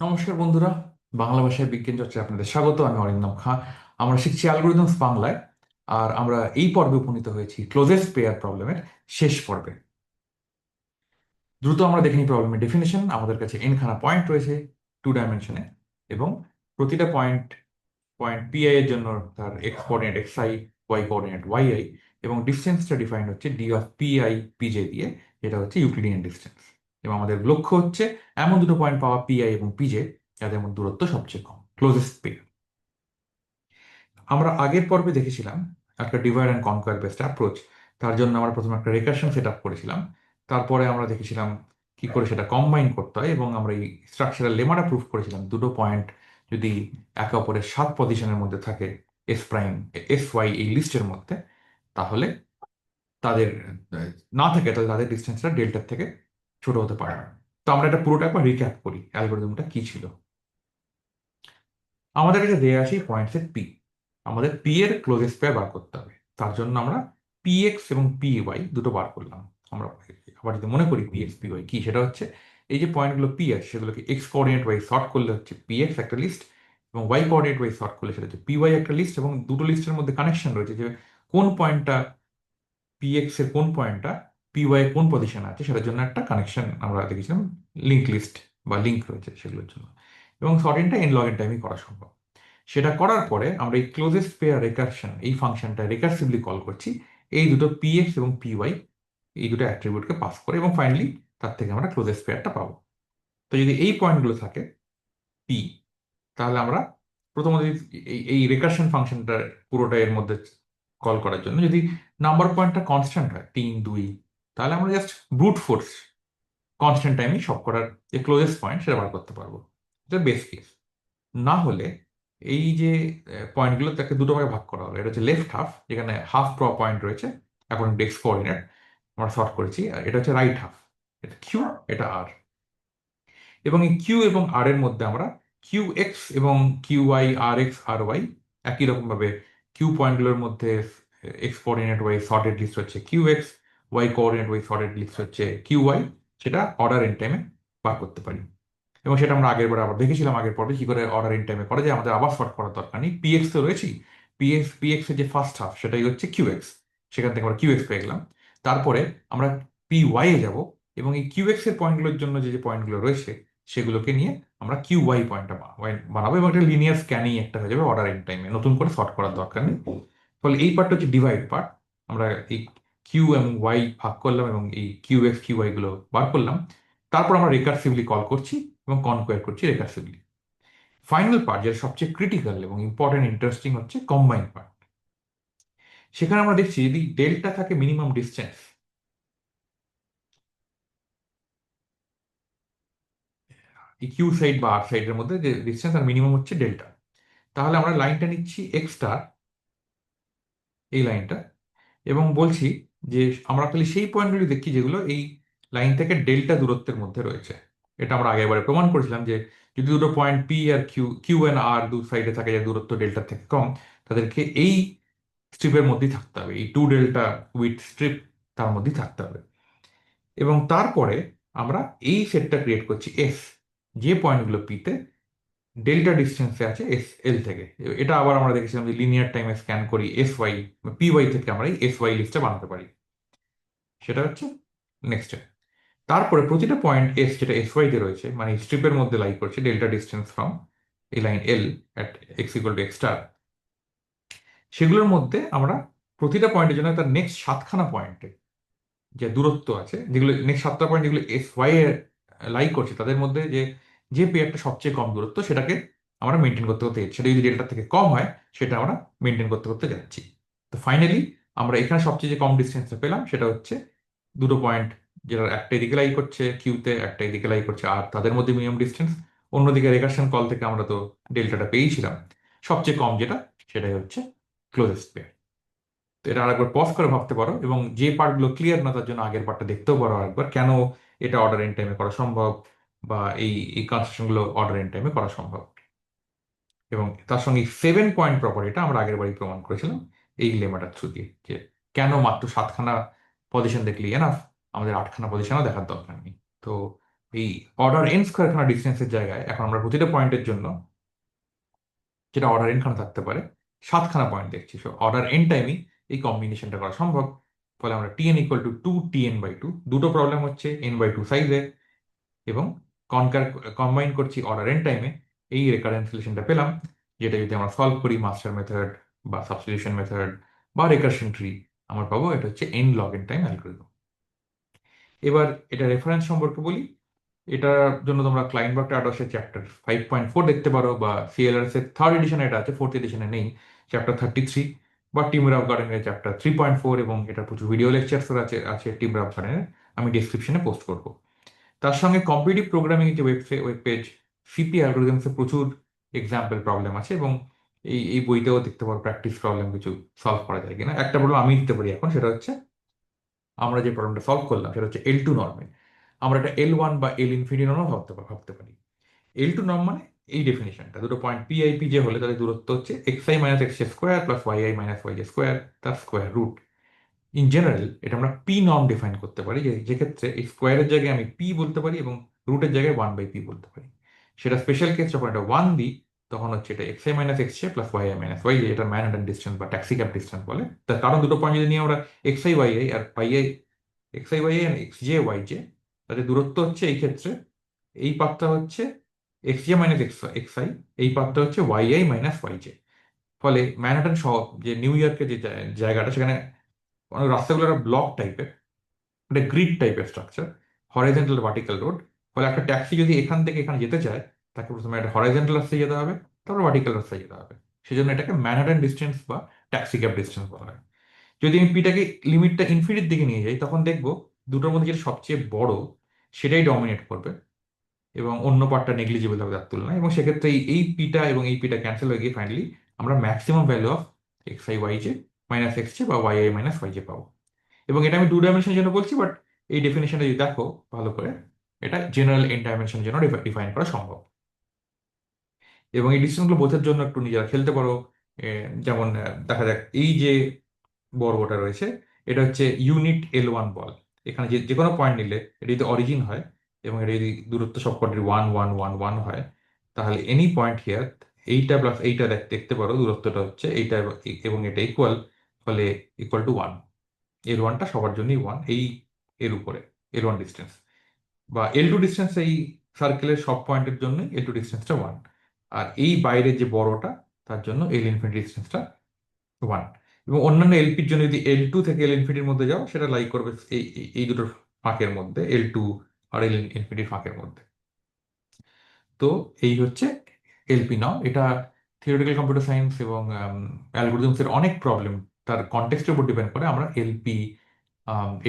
নমস্কার বন্ধুরা, বাংলা ভাষায় বিজ্ঞান চর্চায় আপনাদের স্বাগত, আমি অরিন্দম খাঁ। আমরা শিখছি অ্যালগোরিদমস বাংলায়, আর আমরা এই পর্বে উপনীত হয়েছি ক্লোজেস্ট পেয়ার প্রবলেমের শেষ পর্বে। দ্রুত আমরা দেখে নিই প্রবলেমের ডেফিনেশন আমাদের কাছে এনখানা পয়েন্ট রয়েছে টু ডাইমেনশনে এবং প্রতিটা পয়েন্ট পয়েন্ট পিআই এর জন্য তার x coordinate x i y coordinate y i এবং ডিস্টেন্সটা ডিফাইন্ড হচ্ছে ডি অফ পিআই পিজে দিয়ে, যেটা হচ্ছে ইউক্লিডিয়ান ডিস্টেন্স এবং আমাদের লক্ষ্য হচ্ছে এমন দুটো পয়েন্ট পাওয়া পিআই এবং পিজে যাদের মধ্যে দূরত্ব সবচেয়ে কম ক্লোজেস্ট পেয়ার আমরা আগের পর্বে দেখেছিলাম একটা divide and conquer based approach তার জন্য আমরা প্রথমে একটা রেকার্শন সেট আপ করেছিলাম, তারপরে আমরা দেখেছিলাম কি করে সেটা কম্বাইন করতে হয় এবং আমরা এই স্ট্রাকচারাল লেমাটা প্রুফ করেছিলাম, দুটো পয়েন্ট যদি একে অপরের সাত পজিশনের মধ্যে থাকে এস প্রাইম এস ওয়াই এই লিস্টের মধ্যে, তাহলে তাদের, না থাকে তাহলে তাদের ডিস্টেন্সটা ডেল্টার থেকে ছোট হতে পারে না। তো আমরা এটা পুরোটা একবার রিক্যাপ করি অ্যালগোরিদমটা কি ছিল? আমাদের কাছে দেয়া আছে পয়েন্ট সেট পি আমাদের পি এর ক্লোজেস্ট পেয়ার বার করতে হবে। তার জন্য আমরা পি এক্স এবং পি ওয়াই দুটো বার করলাম। আমরা আবার যদি মনে করি পি এক্স পি ওয়াই কি, সেটা হচ্ছে এই যে পয়েন্টগুলো পি আছে, সেগুলোকে এক্স কোঅর্ডিনেট ওয়াই শর্ট করলে হচ্ছে পি এক্স একটা লিস্ট এবং ওয়াই কোঅর্ডিনেট ওয়াই শর্ট করলে সেটা হচ্ছে পি ওয়াই একটা লিস্ট এবং দুটো লিস্টের মধ্যে কানেকশন রয়েছে যে কোন পয়েন্টটা পি এক্সের কোন পয়েন্টটা পি ওয়াই কোন পজিশনে আছে সেটার জন্য একটা কানেকশন আমরা দেখেছিলাম লিঙ্ক লিস্ট বা লিঙ্ক রয়েছে সেগুলোর জন্য। এবং শর্টিংটা এন লগ এন টাইমই করা সম্ভব। সেটা করার পরে আমরা এই ক্লোজেস্ট পেয়ার রেকারশন এই ফাংশনটা রেকারসিভলি কল করছি, এই দুটো পি এক্স এবং পি ওয়াই এই দুটো অ্যাট্রিবিউটকে পাস করে এবং ফাইনালি তার থেকে আমরা ক্লোজেস্ট পেয়ারটা পাবো। তো যদি এই পয়েন্টগুলো থাকে পি তাহলে আমরা প্রথমত এই এই রেকারশন ফাংশনটা পুরোটা এর মধ্যে কল করার জন্য যদি নাম্বার পয়েন্টটা কনস্ট্যান্ট হয়, তিন, দুই তাহলে আমরা জাস্ট ব্রুট ফোর্স কনস্ট্যান্ট টাইমই সব করার যে ক্লোজেস্ট পয়েন্ট সেটা বার করতে পারব। এটা বেস্ট কেস না হলে এই যে পয়েন্টগুলো তাকে দুটো ভাগে ভাগ করা হলো। এটা হচ্ছে লেফট হাফ যেখানে হাফ প্র পয়েন্ট রয়েছে, এখন ডেক্স কোঅর্ডিনেট আমরা শর্ট করেছি, আর এটা হচ্ছে রাইট হাফ এটা কিউ এটা আর এবং এই কিউ এবং আর এর মধ্যে আমরা কিউ এক্স এবং Q y R x R y একই রকমভাবে কিউ পয়েন্টগুলোর মধ্যে x coordinate y sorted list হচ্ছে Q x y coordinate y sorted list হচ্ছে কিউ ওয়াই সেটা অর্ডার ইন টাইমে বার করতে পারি। এবং সেটা আমরা আগের বার আবার দেখেছিলাম আগের পরে কি করে অর্ডার ইন টাইমে করা যায় আমাদের আবার শর্ট করার দরকার নেই। পিএক্স তো রয়েছেই পিএক্স পিএক্স এর যে ফার্স্ট হাফ সেটাই হচ্ছে কিউ এক্স সেখান থেকে আমরা কিউ এক্স পেয়ে গেলাম। তারপরে আমরা পি ওয়াই এ যাব এবং এই কিউ এক্সের পয়েন্টগুলোর জন্য যে যে পয়েন্টগুলো রয়েছে সেগুলোকে নিয়ে আমরা কিউ ওয়াই পয়েন্টটা বানাবো এবং একটা লিনিয়ার স্ক্যানিং একটা হয়ে যাবে অর্ডার ইন টাইমে নতুন করে শর্ট করার দরকার নেই। ফলে এই পার্টটা হচ্ছে ডিভাইড পার্ট আমরা এই কিউ এবং ওয়াই ভাগ করলাম এবং এই কিউ এক্স কিউ ওয়াই গুলো বার করলাম। তারপর আমরা রেকার্সিভলি কল করছি এবং কনকোয়ার করছি রেকারসিভলি ফাইনাল পার্ট যেটা সবচেয়ে ক্রিটিক্যাল এবং ইম্পর্টেন্ট ইন্টারেস্টিং হচ্ছে কম্বাইন পার্ট সেখানে আমরা দেখছি যদি ডেল্টা থাকে মিনিমাম ডিস্টেন্স কিউ সাইড বা আর সাইডের মধ্যে যে ডিস্টেন্স আর মিনিমাম হচ্ছে ডেল্টা তাহলে আমরা লাইনটা নিচ্ছি এক্সটার এই লাইনটা এবং বলছি যে আমরা খালি সেই পয়েন্টগুলি দেখি যেগুলো এই লাইন থেকে ডেল্টা দূরত্বের মধ্যে রয়েছে। এটা আমরা আগেবারে প্রমাণ করেছিলাম যে যদি দুটো পয়েন্ট পি আর কিউ কিউ এন আর দু সাইডে থাকে, যে দূরত্ব ডেল্টার থেকে কম, তাদেরকে এই স্ট্রিপের মধ্যেই থাকতে হবে। এই টু ডেল্টা উইথ স্ট্রিপ তার মধ্যেই থাকতে হবে। এবং তারপরে আমরা এই সেটটা ক্রিয়েট করছি এস যে পয়েন্টগুলো পিতে ডেল্টা ডিস্টেন্সে আছে এস এল থেকে। এটা আবার আমরা দেখেছিলাম যে লিনিয়ার টাইমে স্ক্যান করি এস ওয়াই পি ওয়াই থেকে আমরা এই এস ওয়াই লিস্টটা বানাতে পারি। সেটা হচ্ছে নেক্সট তারপরে প্রতিটা পয়েন্ট এস যেটা এস ওয়াইতে রয়েছে মানে স্ট্রিপের মধ্যে লাই করছে ডেল্টা ডিস্টেন্স ফ্রম এই line L at x equal to এক্সটার সেগুলোর মধ্যে আমরা প্রতিটা পয়েন্টের জন্য তার নেক্সট সাতখানা পয়েন্টে যে দূরত্ব আছে, যেগুলো নেক্সট সাতটা পয়েন্ট যেগুলো এস ওয়াই এ লাই করছে, তাদের মধ্যে যে যে পেয়ারটা সবচেয়ে কম দূরত্ব সেটাকে আমরা মেনটেন করতে করতে সেটা যদি ডেল্টা থেকে কম হয়, সেটা আমরা মেনটেন করতে করতে যাচ্ছি। তো ফাইনালি আমরা এখানে সবচেয়ে যে কম ডিস্টেন্সটা পেলাম সেটা হচ্ছে দুটো পয়েন্ট যেটা একটা এদিকে লাই করছে কিউতে একটা এদিকে লাই করছে আর তাদের মধ্যে মিনিমাম ডিস্টেন্স অন্যদিকে রেকারশন কল থেকে আমরা তো ডেল্টাটা পেয়েছিলাম। সবচেয়ে কম যেটা, সেটাই হচ্ছে ক্লোজেস্ট পেয়ার তো এটা আরেকবার পজ করে ভাবতে পারো এবং যে পার্টগুলো ক্লিয়ার না, তার জন্য আগের পার্টটা দেখতেও পারো আরেকবার। কেন এটা অর্ডার ইন টাইমে করা সম্ভব? বা এই এই কনস্ট্রাকশনগুলো অর্ডার ইন টাইমে করা সম্ভব। এবং তার সঙ্গে সেভেন পয়েন্ট প্রপার্টিটা আমরা আগের বারই প্রমাণ করেছিলাম এই লেমাটার থ্রু দিয়ে, যে কেন মাত্র সাতখানা পজিশন দেখলি এনাফ আমাদের আটখানা পজিশনও দেখার দরকার নেই। তো এই অর্ডার এন স্কোয়ারখানা ডিস্টেন্সের জায়গায় এখন আমরা প্রতিটা পয়েন্টের জন্য যেটা অর্ডার এনখানা থাকতে পারে, সাতখানা পয়েন্ট দেখছি। সো অর্ডার এন টাইমই এই কম্বিনেশনটা করা সম্ভব। ফলে আমরা T n equal to two T n by two দুটো প্রবলেম হচ্ছে এন বাই টু সাইজে এবং কনকার কম্বাইন করছি অর্ডার এন টাইমে এই রেকারেন্স রিলেশনটা পেলাম, যেটা যদি আমরা সলভ করি মাস্টার মেথড বা সাবস্টিটিউশন মেথড বা রেকারশন ট্রি আমরা পাবো এটা হচ্ছে n log n time algorithm এবার এটা রেফারেন্স সম্পর্কে বলি, এটার জন্য তোমরা ক্লাইনবার্গ আডসের চ্যাপ্টার ফাইভ পয়েন্ট ফোর দেখতে পারো বা সিএলআরএস এর থার্ড এডিশনে এটা আছে ফোর্থ এডিশনে নেই চ্যাপ্টার থার্টি থ্রি বা টিম রাফ গার্ডেনের চ্যাপ্টার থ্রি পয়েন্ট ফোর এবং এটার প্রচুর ভিডিও লেকচার্স আছে আছে টিম রাফ গার্ডেনের আমি ডিসক্রিপশনে পোস্ট করব। তার সঙ্গে কম্পিটিভ প্রোগ্রামিং যে ওয়েব ওয়েব পেজ সিপি অ্যালগোরিদমসে প্রচুর এক্সাম্পল প্রবলেম আছে এবং এই এই বইতেও দেখতে পারো প্র্যাকটিস প্রবলেম কিছু সলভ করা যায় কিনা। একটা প্রবলেম আমি দিতে পারি এখন, সেটা হচ্ছে আমরা যে প্রবলেমটা সলভ করলাম, সেটা হচ্ছে এল টু নর্মে আমরা এটা এল ওয়ান বা এল ইনফিনিটি নর্মও ভাবতে ভাবতে পারি। এল টু নর্ম মানে এই ডেফিনেশনটা দুটো পয়েন্ট পিআইপি যে হলে তাদের দূরত্ব হচ্ছে x i minus x square plus y i minus y square তার স্কোয়ার রুট ইন জেনারেল এটা আমরা পি নর্ম ডিফাইন করতে পারি। যে যেক্ষেত্রে এই স্কোয়ারের জায়গায় আমি পি বলতে পারি এবং রুটের জায়গায় ওয়ান বাই পি বলতে পারি। সেটা স্পেশাল কেস যখন এটা ওয়ান দিই, তখন হচ্ছে এটা x i minus x a plus y i minus y এটা ম্যানহাটন ডিস্টেন্স বা ট্যাক্সি ক্যাপ ডিস্টেন্স বলে। তার কারণ দুটো পয়েন্ট যদি নিয়ে আমরা x i y i R p i x i y i x j y j তাদের দূরত্ব হচ্ছে এই ক্ষেত্রে এই পাথটা হচ্ছে x j minus x x i এই পাথটা হচ্ছে y i minus y j ফলে ম্যানহাটন শহর, যে নিউ ইয়র্কের যে জায়গাটা, সেখানে রাস্তাগুলো একটা ব্লক টাইপের একটা গ্রিড টাইপের স্ট্রাকচার হরাইজেন্টাল ভার্টিক্যাল রোড ফলে একটা ট্যাক্সি যদি এখান থেকে এখানে যেতে চায়, তাকে প্রথমে একটা হরাইজেন্টাল রাস্তায় যেতে হবে, তারপর ভার্টিক্যাল রাস্তায় যেতে হবে। সেজন্য এটাকে ম্যানহাটন ডিস্টেন্স বা ট্যাক্সি ক্যাব ডিস্টেন্স বলা হয়। যদি আমি পিটাকে লিমিটটা ইনফিনিটির দিকে নিয়ে যাই, তখন দেখব দুটোর মধ্যে যেটা সবচেয়ে বড়, সেটাই ডমিনেট করবে এবং অন্য পার্টটা নেগলিজিবল হবে তার তুলনায় এবং সেক্ষেত্রে এই পিটা এবং এই পিটা ক্যান্সেল হয়ে গিয়ে ফাইনালি আমরা maximum value of x i y j minus x j বা y i minus y j পাবো। এবং এটা আমি টু ডাইমেনশনের জন্য বলছি বাট এই ডেফিনেশনটা যদি দেখো, ভালো করে, এটা জেনারেল এন ডাইমেনশনের জন্য ডিফাইন করা সম্ভব। এবং এই ডিসিশনগুলো বোঝার জন্য একটু নিজেরা খেলতে পারো। যেমন দেখা যাক, এই যে বর্গটা রয়েছে, এটা হচ্ছে ইউনিট এল ওয়ান বল। এখানে যে যে কোনো পয়েন্ট নিলে, এটা যদি অরিজিন হয়, এবং এটা যদি দূরত্ব সবকটির ওয়ান ওয়ান ওয়ান ওয়ান হয়, তাহলে এনি পয়েন্ট হিয়ার এইটা প্লাস এইটা দেখতে পারো, দূরত্বটা হচ্ছে এইটা এবং এটা ইকুয়াল ফলে ইকুয়াল টু ওয়ানের ওয়ানটা সবার জন্যই ওয়ান এই এর উপরে এর ওয়ান ডিস্টেন্স বা এল টু ডিস্টেন্স এই সার্কেলের সব পয়েন্টের জন্য এল টু ডিস্টেন্সটা ওয়ান আর এই বাইরের যে বড়টা, তার জন্য এল ইনফিনিটি ডিস্টেন্সটা ওয়ান এবং অন্যান্য এলপির জন্য যদি এল টু থেকে এল ইনফিনিটির মধ্যে যাও, সেটা লাইক করবে এই এই দুটোর ফাঁকের মধ্যে এল টু আর এল ইনফিনিটির ফাঁকের মধ্যে। তো এই হচ্ছে এলপি নাও এটা থিওরিটিক্যাল কম্পিউটার সায়েন্স এবং অ্যালগোরিদমসের অনেক প্রবলেম তার কন্টেক্সটের উপর ডিপেন্ড করে আমরা LP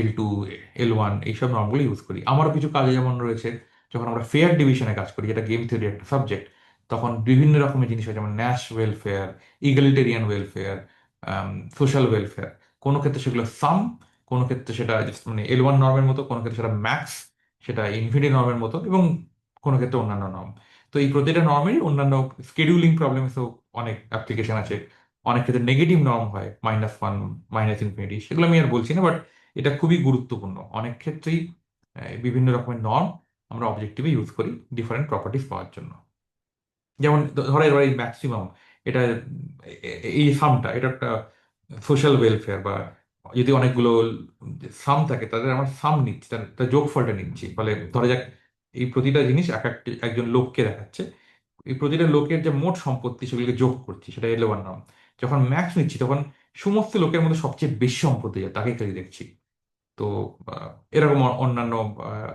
L two L one এইসব নর্মগুলো ইউজ করি। আমারও কিছু কাজে যেমন রয়েছে, যখন আমরা ফেয়ার ডিভিশনে কাজ করি, যেটা গেম থিওরি একটা সাবজেক্ট তখন বিভিন্ন রকমের জিনিস হয়, যেমন Nash welfare egalitarian welfare social welfare কোনো ক্ষেত্রে সেগুলো সাম কোনো ক্ষেত্রে সেটা মানে এল ওয়ান নর্মের মতো, কোনো ক্ষেত্রে সেটা ম্যাক্স সেটা ইনফিনিটি নর্মের মতো এবং কোনো ক্ষেত্রে অন্যান্য নর্ম তো এই প্রতিটা নর্মেরই অন্যান্য স্কেডিউলিং প্রবলেমসও অনেক অ্যাপ্লিকেশন আছে। অনেক ক্ষেত্রে নেগেটিভ নর্ম হয় মাইনাস ওয়ান মাইনাস ইনফিনিটি সেগুলো আমি আর বলছি না বাট এটা খুবই গুরুত্বপূর্ণ। অনেক ক্ষেত্রেই বিভিন্ন রকমের নর্ম আমরা অবজেক্টিভে ইউজ করি ডিফারেন্ট প্রপার্টিস পাওয়ার জন্য। যেমন ধরো এবার এই ম্যাক্সিমাম এটা এই সামটা এটা একটা সোশ্যাল ওয়েলফেয়ার বা যদি অনেকগুলো সাম থাকে, তাদের আমার সাম নিচ্ছি, তার যোগফলটা নিচ্ছি। ফলে ধরা যাক, এই প্রতিটা জিনিস এক একজন লোককে দেখাচ্ছে, এই প্রতিটা লোকের যে মোট সম্পত্তি সেগুলিকে যোগ করছি, সেটা এলে ওয়ান নাম যখন ম্যাক্স নিচ্ছি, তখন সমস্ত লোকের মধ্যে সবচেয়ে বেশি সম্পত্তি যায় তাকে খালি দেখছি। তো এরকম অন্যান্য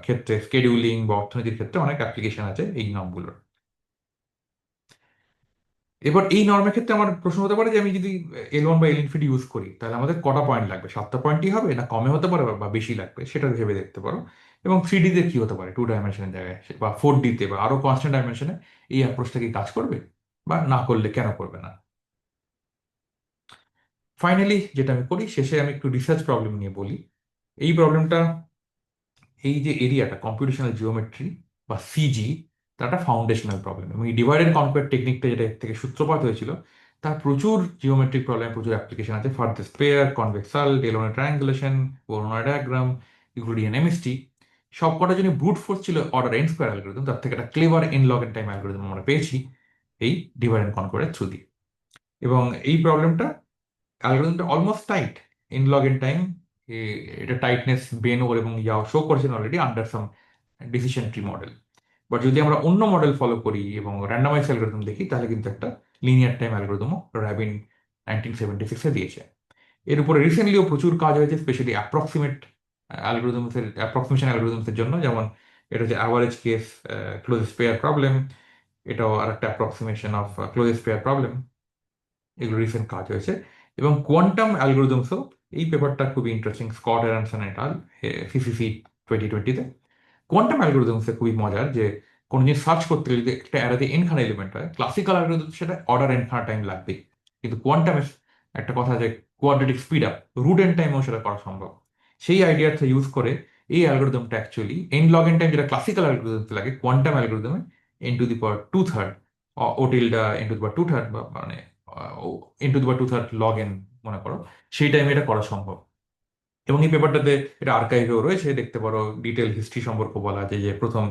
ক্ষেত্রে স্কেডিউলিং বা অর্থনীতির ক্ষেত্রে অনেক অ্যাপ্লিকেশন আছে এই নামগুলোর এবার এই নর্মের ক্ষেত্রে আমার প্রশ্ন হতে পারে যে, আমি যদি এল ওয়ান বা এল ইনফিনিটি ইউজ করি, তাহলে আমাদের কটা পয়েন্ট লাগবে? সাতটা পয়েন্টই হবে না কমে হতে পারে বা বেশি লাগবে? সেটা ভেবে দেখতে পারো। এবং থ্রি ডিতে কি হতে পারে? টু ডাইমেনশনের জায়গায় বা ফোর ডিতে বা আরও কনস্ট্যান্ট ডাইমেনশনে এই অ্যাপ্রোচটা কি কাজ করবে? বা না করলে কেন করবে না? ফাইনালি যেটা আমি করি, শেষে আমি একটু রিসার্চ প্রবলেম নিয়ে বলি। এই প্রবলেমটা এই যে এরিয়াটা কম্পিউটেশনাল জিওমেট্রি বা সিজি একটা ফাউন্ডেশনাল প্রবলেম এবং এই ডিভাইড কনকোয়ার টেকনিকটা যেটা থেকে সূত্রপাত হয়েছিল, তার প্রচুর জিওমেট্রিক প্রবলেম প্রচুর অ্যাপ্লিকেশন আছে। For the spare convex hull Delaunay triangulation Voronoi diagram Euclidean MST সবকটা জন্য ব্রুট ফোর্স ছিল অর্ডার এন স্কোয়ার অ্যালগোরিদম তার থেকে একটা clever n log n time algorithm আমরা পেয়েছি, এই ডিভাইড কনকোরের থ্রু দিয়ে। এবং এই প্রবলেমটা অ্যালগোরিদমটা almost tight in log n time এটা টাইটনেস বেনোর এবং ইয়াও শো করেছেন already under some decision tree model but যদি আমরা অন্য মডেল ফলো করি এবং র্যান্ডামাইজ অ্যালগোরিদম দেখি, তাহলে কিন্তু একটা লিনিয়ার টাইম অ্যালগোরিদমও র্যাবিন নাইনটিন সেভেন্টি সিক্সে দিয়েছে। এর উপরে রিসেন্টলিও প্রচুর কাজ হয়েছে স্পেশালি অ্যাপ্রক্সিমেট অ্যালগোরিদমসের অ্যাপ্রক্সিমেশন অ্যালগোরিদমসের জন্য। যেমন এটা হচ্ছে average case closest pair problem এটাও আর একটা approximation of closest pair problem এগুলো রিসেন্ট কাজ হয়েছে। এবং কোয়ান্টাম অ্যালগোরিদমসও এই পেপারটা খুবই interesting Scott Aaronson et al CCC twenty টোয়েন্টিতে কোয়ান্টাম অ্যালগোরিদমসে খুবই মজার যে, কোনো জিনিস সার্চ করতে গেলে একটা অ্যারাতে এনখানা এলিমেন্ট হয় ক্লাসিক্যাল অ্যালগোরিদম সেটা অর্ডার এনখানা টাইম লাগবে কিন্তু কোয়ান্টামে একটা কথা যে quadratic speed up root n টাইমেও সেটা করা সম্ভব। সেই আইডিয়াটা ইউজ করে এই অ্যালগোরিদমটা actually n log n time যেটা ক্লাসিক্যাল অ্যালগোরিদমতে লাগে quantum অ্যালগোরিদমে n to the power two third ওটিলটা n to the power two third বা মানে n to power two third log n মনে করো, সেই টাইমে এটা করা সম্ভব। এবং এই পেপারটাতে এটা আর্কাইভেও রয়েছে, দেখতে পারো ডিটেল হিস্ট্রি সম্পর্কে বলা আছে যে প্রথম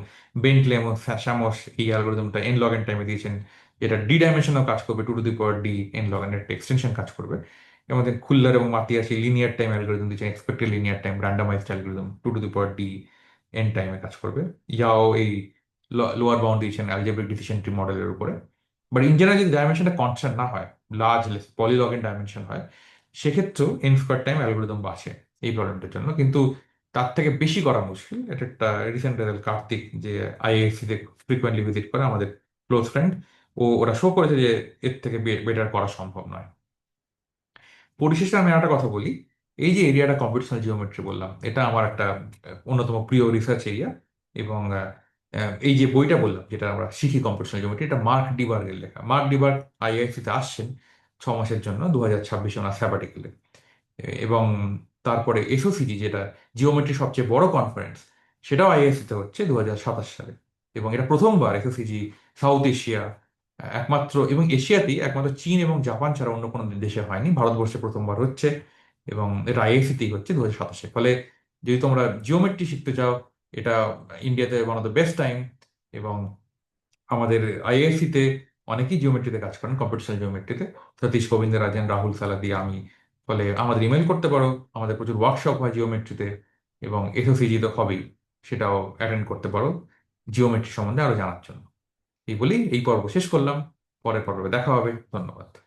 বেন্টলে এবং শ্যামস এই অ্যালগোরিদমটা এন লগ এন টাইমে দিয়েছেন, যেটা ডি ডাইমেনশনও কাজ করবে two to the power D N log এনের এক্সটেনশন কাজ করবে। আমাদের খুল্লার এবং মাতিয়াসি লিনিয়ার টাইম অ্যালগোরিদম দিয়েছেন expected linear time randomized algorithm two to the power D N টাইমে কাজ করবে। ইয়াও এই লোয়ার বাউন্ড দিয়েছেন অ্যালজেব্রিক ডিসিশন ট্রি মডেলের উপরে। বাট ইন জেনারেল যদি ডাইমেনশনটা কনস্ট্যান্ট না হয় লার্জ পলিলগেন ডাইমেনশন হয়, সেক্ষেত্রেও এন স্কোয়ার টাইম অ্যালগোরিদম বাঁচে এই প্রবলেমটার জন্য। কিন্তু তার থেকে বেশি করা মুশকিল, এটা একটা রিসেন্ট কার্তিক যে আইএসসি তে ফ্রিকোয়েন্টলি ভিজিট করে আমাদের ক্লোজ ফ্রেন্ড ও ওরা শো করেছে যে এর থেকে বেটার করা সম্ভব নয়। পরিশেষে আমি একটা কথা বলি, এই যে এরিয়াটা কম্পিউটেশনাল জিওমেট্রি বললাম, এটা আমার একটা অন্যতম প্রিয় রিসার্চ এরিয়া এবং এই যে বইটা বললাম, যেটা আমরা শিখি কম্পিউটেশনাল জিওমেট্রি এটা মার্ক ডিবার্গের লেখা। মার্ক ডিবার্গ আইআইসিতে আসছেন ছ মাসের জন্য দু হাজার ছাব্বিশে ওনার স্যাবাটিক্যালে এবং তারপরে এসওসিজি যেটা জিওমেট্রি সবচেয়ে বড় কনফারেন্স সেটাও আইআইসিতে হচ্ছে দু হাজার সাতাশ সালে। এবং এটা প্রথমবার এসওসিজি সাউথ এশিয়া একমাত্র এবং এশিয়াতেই একমাত্র চীন এবং জাপান ছাড়া অন্য কোনো দেশে হয়নি, ভারতবর্ষে প্রথমবার হচ্ছে। এবং এটা আইআইসিতেই হচ্ছে দু হাজার সাতাশে। ফলে যদি তোমরা জিওমেট্রি শিখতে চাও এটা ইন্ডিয়াতে one of the best time এবং আমাদের আইআইসিতে অনেকেই জিওমেট্রিতে কাজ করেন কম্পিউটেশনাল জিওমেট্রিতে সতীশ গোবিন্দ রাজেন রাহুল সালাদি, আমি, ফলে আমাদের ইমেল করতে পারো, আমাদের প্রচুর ওয়ার্কশপ হয় জিওমেট্রিতে এবং এসওসিজি তো হবেই, সেটাও অ্যাটেন্ড করতে পারো জিওমেট্রি সম্বন্ধে আরও জানার জন্য। এই বলেই এই পর্ব শেষ করলাম, পরের পর্বে দেখা হবে, ধন্যবাদ।